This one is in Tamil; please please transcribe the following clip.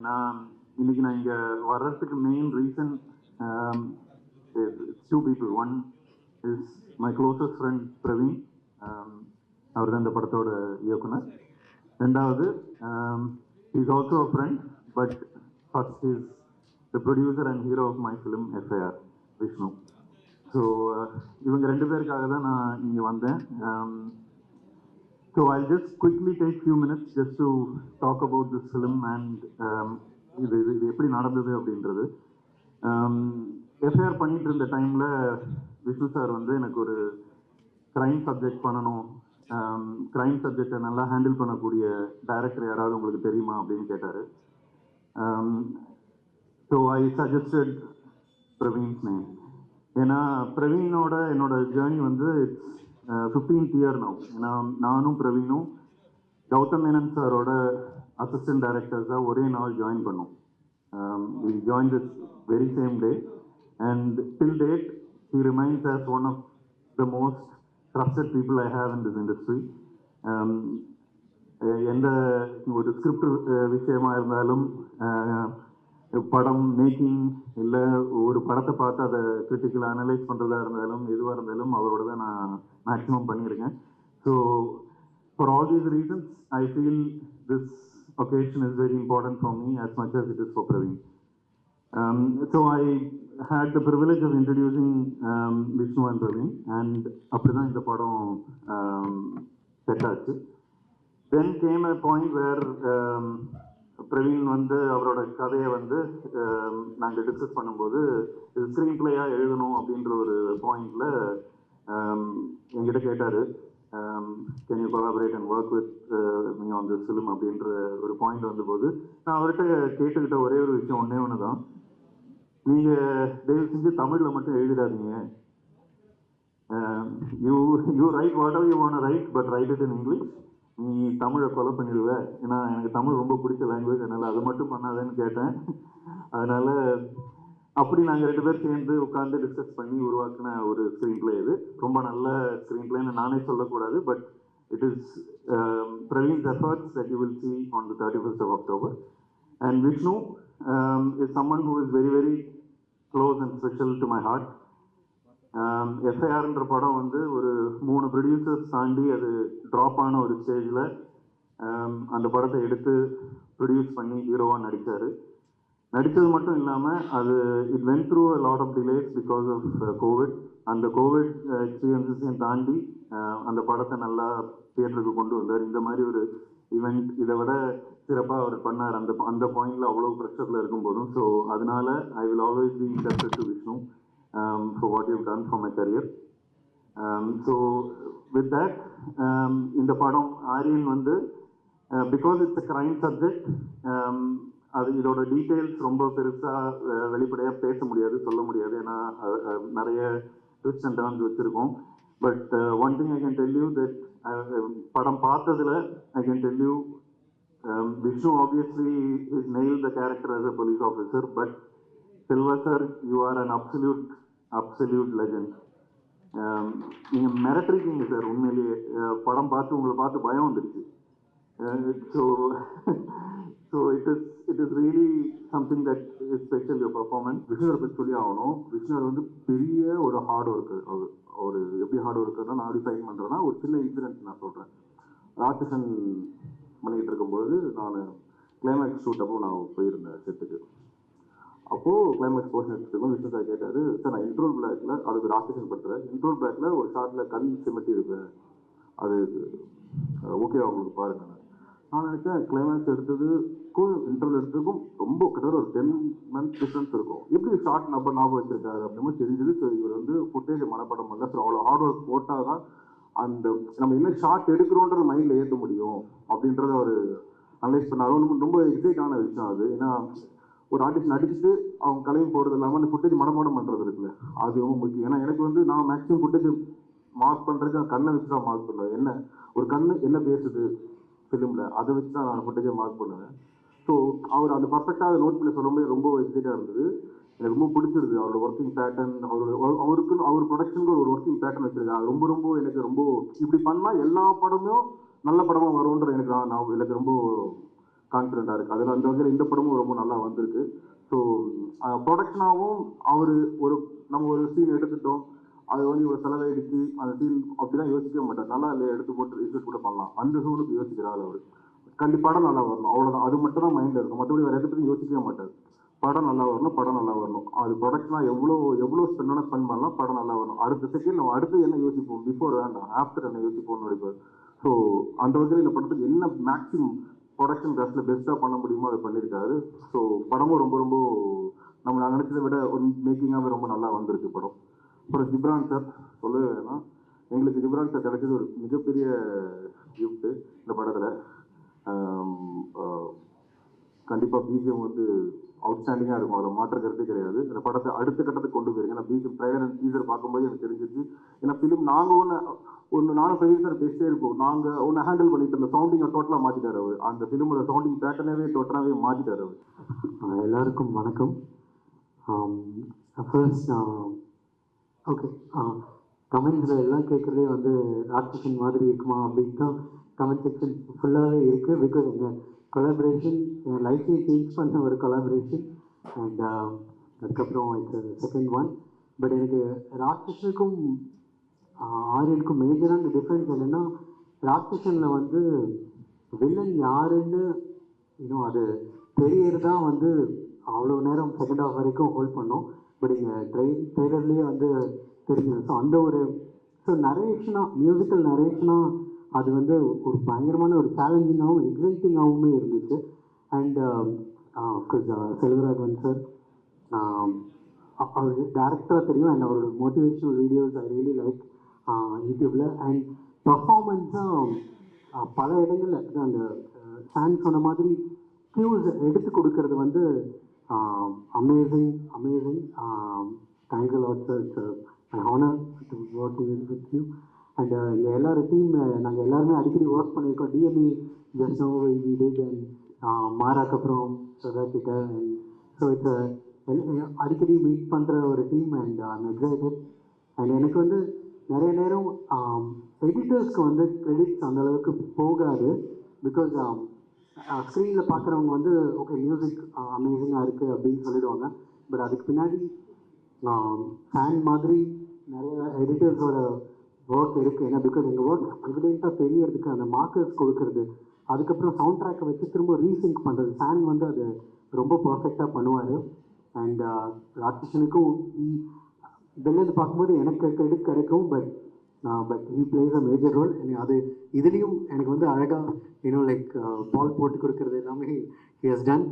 நான் இன்னைக்கு நான் இங்க வர்றதுக்கு main reason two people one is my closest friend Praveen அவர் தான் இந்த படத்தோட இயக்குனர். ரெண்டாவது is also friend but first is the producer and hero of my film FIR Vishnu so இவங்க ரெண்டு பேருக்காக தான் நான் இங்கே வந்தேன். Um, So I'll just quickly take few minutes just to talk about this film and um, இது இது இது எப்படி நடந்தது அப்படின்றது. Um, எஃப்ஐஆர் பண்ணிட்டு இருந்த டைமில் விஷ்ணு சார் வந்து எனக்கு ஒரு க்ரைம் சப்ஜெக்ட் பண்ணணும். Um, க்ரைம் சப்ஜெக்டை நல்லா ஹேண்டில் பண்ணக்கூடிய டைரக்டர் யாராவது உங்களுக்கு தெரியுமா அப்படின்னு கேட்டார். So I suggested Praveen's name ஏன்னா பிரவீனோட என்னோட ஜேர்னி வந்து இட்ஸ் ஃபிஃப்டீன்த் இயர் நவ் ஏன்னா நானும் பிரவீனும் கௌதம் மேனன் சாரோட அசிஸ்டன்ட் டைரக்டர்ஸாக ஒரே நாள் ஜாயின் பண்ணோம் we join this very same day and till date he remains as one of the most trusted people I have in this industry எந்த ஒரு ஸ்கிரிப்ட் விஷயமா இருந்தாலும் அஹ், படம் மேக்கிங் இல்லை ஒரு படத்தை பார்த்து அதை கிரிட்டிக்கல் அனலைஸ் பண்ணுறதா இருந்தாலும் எதுவாக இருந்தாலும் அவரோட தான் நான் மேக்ஸிமம் பண்ணியிருக்கேன் so for all these reasons I feel this occasion is very important for me as much as it is for Praveen. Um, so I had the privilege of introducing um, Vishnu and Praveen and அப்படிதான் இந்த படம் um, செட் ஆச்சு then came a point where Praveen வந்து அவரோட கதையை வந்து நாங்கள் டிஸ்கஸ் பண்ணும்போது இது ஸ்க்ரீன் பிளேயாக எழுதணும் அப்படின்ற ஒரு பாயிண்ட்ல என்கிட்ட கேட்டார். Can you collaborate and work with me வந்து ஃபிலிம் அப்படின்ற ஒரு பாயிண்ட் வந்தபோது நான் அவர்கிட்ட கேட்டுக்கிட்ட ஒரே ஒரு விஷயம் ஒன்றே ஒன்று தான் நீங்கள் தயவு செஞ்சு தமிழில் மட்டும் எழுதிடாதீங்க. You you write whatever you want right but write it in English நீ தமிழை கொலை பண்ணிடுவ. ஏன்னா எனக்கு தமிழ் ரொம்ப பிடிச்ச லாங்குவேஜ் அதனால் அதை மட்டும் பண்ணாதேன்னு கேட்டேன். அதனால் அப்படி நாங்கள் ரெண்டு பேர் சேர்ந்து உட்காந்து டிஸ்கஸ் பண்ணி உருவாக்கின ஒரு ஸ்க்ரீன் பிளே இது. ரொம்ப நல்ல ஸ்க்ரீன் பிளேன்னு நானே சொல்லக்கூடாது but it is Praveen's efforts that you will see on the thirty first of October and Vishnu is someone who is very very close and special to my heart எஃப்ஐஆர்ன்ற படம் வந்து ஒரு மூணு ப்ரொடியூசர்ஸ் தாண்டி அது ட்ராப் ஆன ஒரு ஸ்டேஜில் அந்த படத்தை எடுத்து ப்ரொடியூஸ் பண்ணி ஹீரோவாக நடித்தார் நடித்தது மட்டும் இல்லாமல் அது it went through a lot of delays because of Covid அந்த கோவிட் எக்ஸ்பீரியன்ஸையும் தாண்டி அந்த படத்தை நல்லா தியேட்டருக்கு கொண்டு வந்தார். இந்த மாதிரி ஒரு ஈவெண்ட் இதை விட சிறப்பாக அவர் பண்ணார். அந்த அந்த பாயிண்டில் அவ்வளோ ப்ரெஷரில் இருக்கும்போதும் ஸோ அதனால I will always be interested to Vishnu for what you done for my career so with that இந்த படம் ஆரியன் வந்து because it's a crime subject அது இதோட டீட்டெயில்ஸ் ரொம்ப பெருசாக வெளிப்படையாக பேச முடியாது சொல்ல முடியாது. ஏன்னா அஹ், அஹ், நிறைய ட்விஸ்ட் அண்ட் டர்ன்ஸ் வச்சுருக்கோம். But one thing I can tell you that படம் பார்த்ததுல I can tell you Vishnu obviously is nail the character as a police officer but Silva sir you are an absolute absolute legend um, நீங்கள் மிரட்டிருக்கீங்க சார் உண்மையிலேயே. Uh, படம் பார்த்து உங்களை பார்த்து பயம் வந்துருச்சு. So so it is it is really something that is special your performance விஷ்ணுவை பற்றி சொல்லி ஆகணும். விஷ்ணுவர் வந்து பெரிய ஒரு ஹார்ட் ஒர்க்கு அவர் ஒரு எப்படி ஹார்ட் ஒர்க்குன்னா நான் எப்படி பண்ணுறேன்னா ஒரு சின்ன இன்சிடென்ட் நான் சொல்கிறேன் ராட்சசன் பண்ணிக்கிட்டு இருக்கும்போது நான் கிளைமேக்ஸ் ஷூட் அப்போ நான் போயிருந்தேன் செட்டுக்கு அப்போது கிளைமேட் போர்ஷன் எடுத்துருக்கோம் விஷ்ணு சார் கேட்டார் சார் நான் இன்ட்ரோல் பிளாக்ல அதுக்கு ஆப்ரேஷன் பண்ணுறேன் இன்ட்ரோல் பிளாக்ல ஒரு ஷார்ட்டில் கண் சிமெட்டி இருப்பேன் அது ஓகே உங்களுக்கு பாருங்க. நான் நினைச்சேன் கிளைமேக்ஸ் எடுத்ததுக்கும் இன்டர்வல் எடுத்ததுக்கும் ரொம்ப கிட்டத்தட்ட ஒரு டென் மந்த் டிஃப்ரென்ஸ் இருக்கும். எப்படி ஷார்ட் நம்பர் ஞாபகம் வச்சிருக்காரு அப்படின்னு தெரிஞ்சது. ஸோ இவர் வந்து ஃபுட்டேஜ் மனப்படம் பண்ணல. ஸோ அவ்வளோ ஹார்ட் ஒர்க் போட்டால் தான் அந்த நம்ம என்ன ஷார்ட் எடுக்கிறோன்ற மைண்டில் ஏற்ற முடியும் அப்படின்றத ஒரு அனலைஸ் பண்ணாரு. ரொம்ப ரொம்ப எக்ஸைட் ஆன விஷயம் அது. ஏன்னா ஒரு ஆர்டிஸ்ட் நடிச்சுட்டு அவங்க கலையும் போகிறது இல்லாமல் அந்த ஃபுட்டேஜ் மனப்பாடம் பண்ணுறது இருக்குல்ல? அது ரொம்ப முக்கியம். ஏன்னா எனக்கு வந்து நான் மேக்ஸிமம் ஃபுட்டேஜ் மார்க் பண்ணுறதுக்கு கண்ணை வச்சு தான் மார்க் பண்ணுவேன். என்ன? ஒரு கண்ணு என்ன பேசுது? ஃபிலிமில் அதை வச்சு தான் நான் ஃபுட்டேஜை மார்க் பண்ணுவேன். ஸோ அவர் அந்த பர்ஃபெக்டாக நோட் பண்ணி சொல்லும்போது ரொம்ப எக்ஸைட்டாக இருந்தது. எனக்கு ரொம்ப பிடிச்சிருது அவரோட ஒர்க்கிங் பேட்டர்ன் அவரோட அவருக்கு அவர் ப்ரொடக்ஷனுக்கு ஒரு ஒர்க்கிங் பேட்டர்ன் வச்சிருக்காரு. அது ரொம்ப ரொம்ப எனக்கு ரொம்ப இப்படி பண்ணால் எல்லா படமும் நல்ல படமாக வரும்ன்ற எனக்கு நான் எனக்கு ரொம்ப கான்ஃபிடென்ட்டாக இருக்குது அதில் அந்த வகையில் இந்த படமும் ரொம்ப நல்லா வந்திருக்கு. ஸோ ப்ரொடக்ஷனாகவும் அவர் ஒரு நம்ம ஒரு சீன் எடுத்துட்டோம். அது வந்து ஒரு செலவழிச்சு அந்த சீன் அப்படிலாம் யோசிக்கவே மாட்டார். நல்லா இல்லையா? எடுத்து போட்டு ரிசர்ச் கூட பண்ணலாம். அந்த சூனுக்கு யோசிக்கிறாரு அவர். கண்டிப்பாக படம் நல்லா வரணும். அவ்வளோதான் அது மட்டும் தான் மைண்டில் இருக்கும். மற்றபடி வேறு எதை பற்றி யோசிக்கவே மாட்டார். படம் நல்லா வரணும். படம் நல்லா வரணும். அது ப்ரொடக்ஷனாக எவ்வளோ எவ்வளோ ஸ்பெண்ட் ஸ்பெண்ட் பண்ணலாம். படம் நல்லா வரணும். அடுத்த செகண்ட் நம்ம அடுத்து என்ன யோசிப்போம்? பிஃபோர் வேண்டாம். ஆஃப்டர் என்ன யோசிப்போம்னு நினைப்பார் ஸோ அந்த வகையில் இந்த படத்துக்கு என்ன மேக்ஸிமம் ப்ரொடக்ஷன் காஸ்ட்டில் பெஸ்ட்டாக பண்ண முடியுமோ அதை பண்ணியிருக்காரு. ஸோ படமும் ரொம்ப ரொம்ப நம்ம நான் நினச்சதை விட ஒரு மேக்கிங்காகவே ரொம்ப நல்லா வந்திருக்கு படம். அப்புறம் ஜிப்ரான் சார் சொல்லவே வேணாம். எங்களுக்கு ஜிப்ரான் சார் கிடைச்சது ஒரு மிகப்பெரிய gift இந்த படத்தில். கண்டிப்பாக பிஜிஎம் வந்து அவுட்ஸ்டாண்டிங்காக இருக்கும். அதை மாற்ற கருத்தே கிடையாது. இந்த படத்தை அடுத்த கட்டத்துக்கு கொண்டு போயிருங்க. நான் பீசர் ட்ரைலர் அண்ட் டீசர் பார்க்கும்போது எனக்கு தெரிஞ்சிச்சு ஏன்னா ஃபிலிம் நாங்கள் ஒன்று ஒன்று நானும் ப்ரொடியூசர் பேசிட்டே இருப்போம். நாங்கள் ஒன்று ஹேண்டில் பண்ணிட்டு இருந்த சவுண்டிங்கை டோட்டலாக மாற்றிட்டார் அவர். அந்த ஃபிலிமோட சவுண்டிங் பேட்டர்னாவே டோட்டலாகவே மாற்றிட்டார் அவர். எல்லாருக்கும் வணக்கம். ஃபர்ஸ்ட் ஓகே கமெண்ட்ஸில் எல்லாம் கேட்குறதே வந்து ராட்சசன் மாதிரி இருக்குமா? அப்படின்னு தான் கமெண்ட் செக்ஷன் ஃபுல்லாகவே இருக்குது பிகாஸ் எங்கள் கொலாபரேஷன் என் லைஃப்பை சேஞ்ச் பண்ண ஒரு கொலாபரேஷன் அண்ட் uh, அதுக்கப்புறம் இட்ஸ் செகண்ட் ஒன் பட் எனக்கு ராட்சஸுக்கும் ஆரியனுக்கும் மேஜரான டிஃப்ரென்ஸ் என்னென்னா ராட்சசனில் வந்து வில்லன் யாருன்னு இன்னும் அது தெரியறது தான் வந்து அவ்வளோ நேரம் செகண்ட் ஹாஃப் வரைக்கும் ஹோல்ட் பண்ணோம். பட் இங்கே ட்ரை ட்ரெய்லர்லேயே வந்து தெரிஞ்சது. ஸோ அந்த ஒரு ஸோ நரேஷனாக மியூசிக்கல் நரேஷனாக அது வந்து ஒரு பயங்கரமான ஒரு சேலஞ்சிங்காகவும் எக்ஸைட்டிங்காகவுமே இருந்துச்சு. And um, uh, Selvaraghavan sir அவர் டேரக்டராக தெரியும். அண்ட் அவரோட motivational videos I really like யூடியூப்பில் அண்ட் பர்ஃபார்மன்ஸும் பல இடங்களில் அந்த ஃபேன் சொன்ன மாதிரி க்யூஸ் எடுத்து கொடுக்கறது வந்து amazing amazing thank you lot sir it's my honour to work with you and இங்கே எல்லாரும் டீம் நாங்கள் எல்லாருமே அடிக்கடி ஒர்க் பண்ணியிருக்கோம் DME just no we did and மாராக்கு அப்புறம் சதாசிட்ட அண்ட் ஸோ இட்ஸ் அடிக்கடி மீட் பண்ணுற ஒரு team and I'm excited and எனக்கு வந்து நிறைய நேரம் எடிட்டர்ஸ்க்கு வந்து கிரெடிட்ஸ் அந்த அளவுக்கு போகாது. பிகாஸ் ஸ்க்ரீனில் பார்க்குறவங்க வந்து ஓகே மியூசிக் அமேசிங்காக இருக்குது அப்படின்னு சொல்லிடுவாங்க. பட் அதுக்கு பின்னாடி ஃபேன் மாதிரி நிறைய எடிட்டர்ஸோட ஒர்க் இருக்குது ஏன்னா பிகாஸ் எங்கள் ஒர்க் எவிடெண்ட்டாக தெரியறதுக்கு அந்த மார்க்கர்ஸ் கொடுக்கறது அதுக்கப்புறம் சவுண்ட் ட்ராக்கை வச்சு திரும்ப ரீசிங்க் பண்ணுறது ஃபேன் வந்து அது ரொம்ப பர்ஃபெக்டாக பண்ணுவார். அண்ட் ராட்சசனுக்கும் வெளிலேருந்து பார்க்கும்போது எனக்கு கிரெடிட் கிடைக்கும். But but he plays a major role அது இதுலேயும் எனக்கு வந்து அழகாக இன்னும் லைக் பால் போட்டு கொடுக்கறது எல்லாமே ஹி ஹஸ் டன்